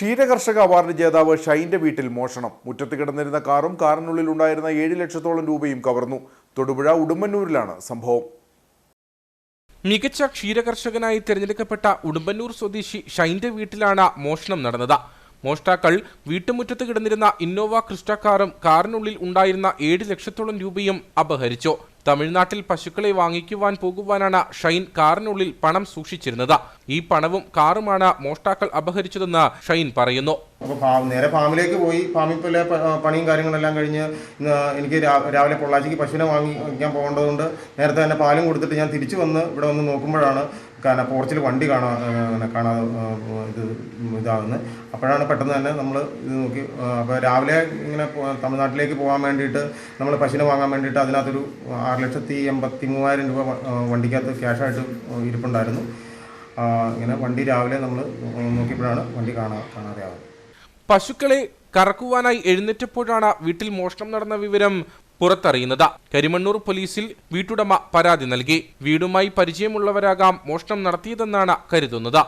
ക്ഷീരകർഷക award ജേതാവ് ഷൈന്റെ വീട്ടിൽ മോഷണം. മുറ്റത്ത് കിടന്നിരുന്ന കാറും കാറിനുള്ളിൽ ഉണ്ടായിരുന്ന ഏഴ് ലക്ഷത്തോളം രൂപയും കവർന്നു. തൊടുപുഴ ഉടുമ്പന്നൂരിലാണ് സംഭവം. മികച്ച ക്ഷീരകർഷകനായി തിരഞ്ഞെടുക്കപ്പെട്ട ഉടുമ്പന്നൂർ സ്വദേശി ഷൈന്റെ വീട്ടിലാണ് മോഷണം നടന്നത്. മോഷ്ടാക്കൾ വീട്ടുമുറ്റത്ത് കിടന്നിരുന്ന ഇന്നോവ ക്രിസ്റ്റ കാറും കാറിനുള്ളിൽ ഉണ്ടായിരുന്ന ഏഴ് ലക്ഷത്തോളം രൂപയും അപഹരിച്ചു. തമിഴ്നാട്ടിൽ പശുക്കളെ വാങ്ങിക്കുവാൻ പോകുവാനാണ് ഷൈൻ കാറിനുള്ളിൽ പണം സൂക്ഷിച്ചിരുന്നത്. ഈ പണവും കാറുമാണ് മോഷ്ടാക്കൾ അപഹരിച്ചതെന്ന് ഷൈൻ പറയുന്നു. അപ്പോൾ നേരെ ഫാമിലേക്ക് പോയി ഫാമിൽ പോലെ പണിയും കാര്യങ്ങളെല്ലാം കഴിഞ്ഞ് എനിക്ക് രാവിലെ പൊള്ളാച്ചിക്ക് പശുവിനെ വാങ്ങിക്കാൻ പോകേണ്ടതുകൊണ്ട് നേരത്തെ തന്നെ പാലും കൊടുത്തിട്ട് ഞാൻ തിരിച്ചു വന്ന് ഇവിടെ വന്ന് നോക്കുമ്പോഴാണ് കാരണം പോർച്ചിൽ വണ്ടി കാണാ കാണാതെ ഇത് ഇതാകുന്നത് അപ്പോഴാണ് പെട്ടെന്ന് തന്നെ നമ്മൾ ഇത് നോക്കി അപ്പോൾ രാവിലെ ഇങ്ങനെ തമിഴ്നാട്ടിലേക്ക് പോകാൻ വേണ്ടിയിട്ട് നമ്മൾ പശുവിനെ വാങ്ങാൻ വേണ്ടിയിട്ട് അതിനകത്തൊരു ആറ് ലക്ഷത്തി എൺപത്തി മൂവായിരം രൂപ വണ്ടിക്കകത്ത് ക്യാഷായിട്ട് ഇരിപ്പുണ്ടായിരുന്നു. ഇങ്ങനെ വണ്ടി രാവിലെ നമ്മൾ നോക്കിയപ്പോഴാണ് വണ്ടി കാണാ കാണാതെയാവുന്നത് പശുക്കളെ കറക്കുവാനായി എഴുന്നേറ്റപ്പോഴാണ് വീട്ടിൽ മോഷണം നടന്ന വിവരം പുറത്തറിയുന്നത്. കരിമണ്ണൂർ പോലീസിൽ വീട്ടുടമ പരാതി നൽകി. വീടുമായി പരിചയമുള്ളവരാകാം മോഷണം നടത്തിയതെന്നാണ് കരുതുന്നത്.